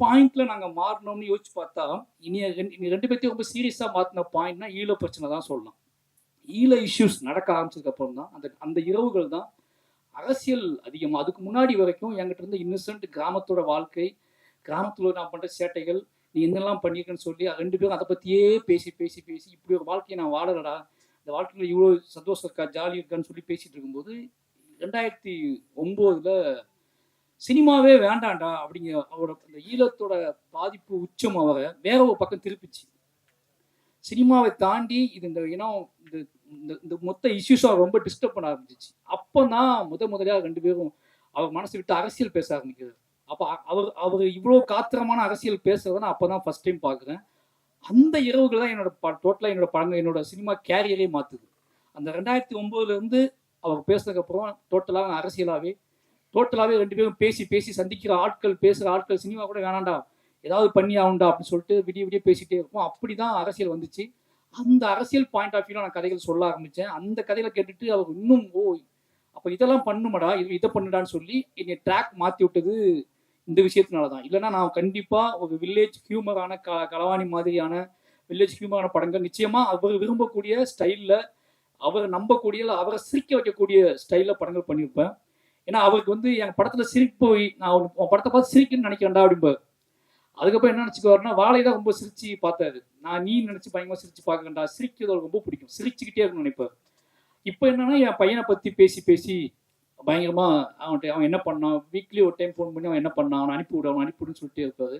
பாயிண்ட்ல நாங்க மாறினோம்னு யோசிச்சு பார்த்தா இனி ரெண்டு இனி ரெண்டு பேர்த்தையும் ரொம்ப சீரியஸா மாத்தின பாயிண்ட்னா ஈழ பிரச்சனை தான் சொல்லலாம். ஈழ இஷ்யூஸ் நடக்க ஆரம்பிச்சதுக்கு அப்புறம் தான் அந்த அந்த இரவுகள் தான் அரசியல் அதிகமாக அதுக்கு முன்னாடி வரைக்கும் என்கிட்ட இருந்த இன்னசென்ட் கிராமத்தோட வாழ்க்கை கிராமத்துல நான் பண்ற சேட்டைகள் நீ என்னெல்லாம் பண்ணியிருக்கேன்னு சொல்லி ரெண்டு பேரும் அதை பத்தியே பேசி பேசி பேசி இப்படி ஒரு வாழ்க்கையை நான் வாழலடா. இந்த வாழ்க்கையில இவ்வளோ சந்தோஷம் இருக்கா ஜாலி இருக்கான்னு சொல்லி பேசிட்டு இருக்கும்போது ரெண்டாயிரத்தி ஒம்போதில் சினிமாவே வேண்டாண்டா அப்படிங்கிற அவரோட அந்த ஈழத்தோட பாதிப்பு உச்சம் அவரை வேற ஒரு பக்கம் திருப்பிச்சு. சினிமாவை தாண்டி இது இந்த இனம் இந்த இந்த- இந்த மொத்த இஷ்யூஸாக ரொம்ப டிஸ்டர்ப் பண்ண ஆரம்பிச்சிச்சு. அப்போ தான் முத முதலியாக ரெண்டு பேரும் அவர் மனசு விட்டு அரசியல் பேச ஆரம்பிக்கிறார். அப்போ அவர் அவர் இவ்வளோ காத்திரமான அரசியல் பேசுறதை நான் அப்போ தான் ஃபர்ஸ்ட் டைம் பார்க்குறேன். அந்த இரவுகள் தான் என்னோட டோட்டலாக என்னோட படங்கள் என்னோட சினிமா கேரியரே மாற்றுது அந்த ரெண்டாயிரத்தி ஒம்போதுலேருந்து அவர் பேசுனதுக்கப்புறம் டோட்டலாக அரசியலாகவே டோட்டலாகவே ரெண்டு பேரும் பேசி பேசி சந்திக்கிற ஆட்கள் பேசுகிற ஆட்கள் சினிமா கூட வேணாண்டா. ஏதாவது பண்ணி ஆகுண்டா அப்படின்னு சொல்லிட்டு விடிய விடிய பேசிட்டே இருப்போம் அப்படி தான் அரசியல் வந்துச்சு. அந்த அரசியல் பாயிண்ட் ஆஃப் வியூல நான் கதைகள் சொல்ல ஆரம்பித்தேன் அந்த கதையில கேட்டுட்டு அவர் இன்னும் ஓ அப்போ இதெல்லாம் பண்ணுமடா இது இதை பண்ணுடான்னு சொல்லி என்னை ட்ராக் மாற்றி விட்டது இந்த விஷயத்தினால தான் இல்லைன்னா நான் கண்டிப்பாக ஒரு வில்லேஜ் ஹியூமரான க களவாணி மாதிரியான வில்லேஜ் ஹியூமரான படங்கள் நிச்சயமாக அவர் விரும்பக்கூடிய ஸ்டைலில் அவரை நம்பக்கூடிய அவரை சிரிக்க வைக்கக்கூடிய ஸ்டைலில் படங்கள் பண்ணியிருப்பேன். ஏன்னா அவளுக்கு வந்து என் படத்தில் சிரிப்பு நான் உன் உன் படத்தை பார்த்து சிரிக்கணும்னு நினைக்கிறேன்டா அப்படிம்பார் அதுக்கப்புறம் என்ன நினச்சிக்குவாருன்னா வாழை தான் ரொம்ப சிரிச்சு பார்த்தாரு. நான் நீ நினச்சி பயங்கரமாக சிரிச்சு பார்க்கண்டா சிரிக்கிறது அவருக்கு ரொம்ப பிடிக்கும். சிரிச்சுக்கிட்டே இருக்கணும்னு நினைப்பார் இப்போ என்னன்னா என் பையனை பற்றி பேசி பேசி பயங்கரமாக அவன்கிட்ட அவன் என்ன பண்ணான்? வீக்லி ஒரு டைம் ஃபோன் பண்ணி அவன் என்ன பண்ணான்? அவனை அனுப்பி விடு அவன் அனுப்பிவிடுன்னு சொல்லிட்டே இருப்பாரு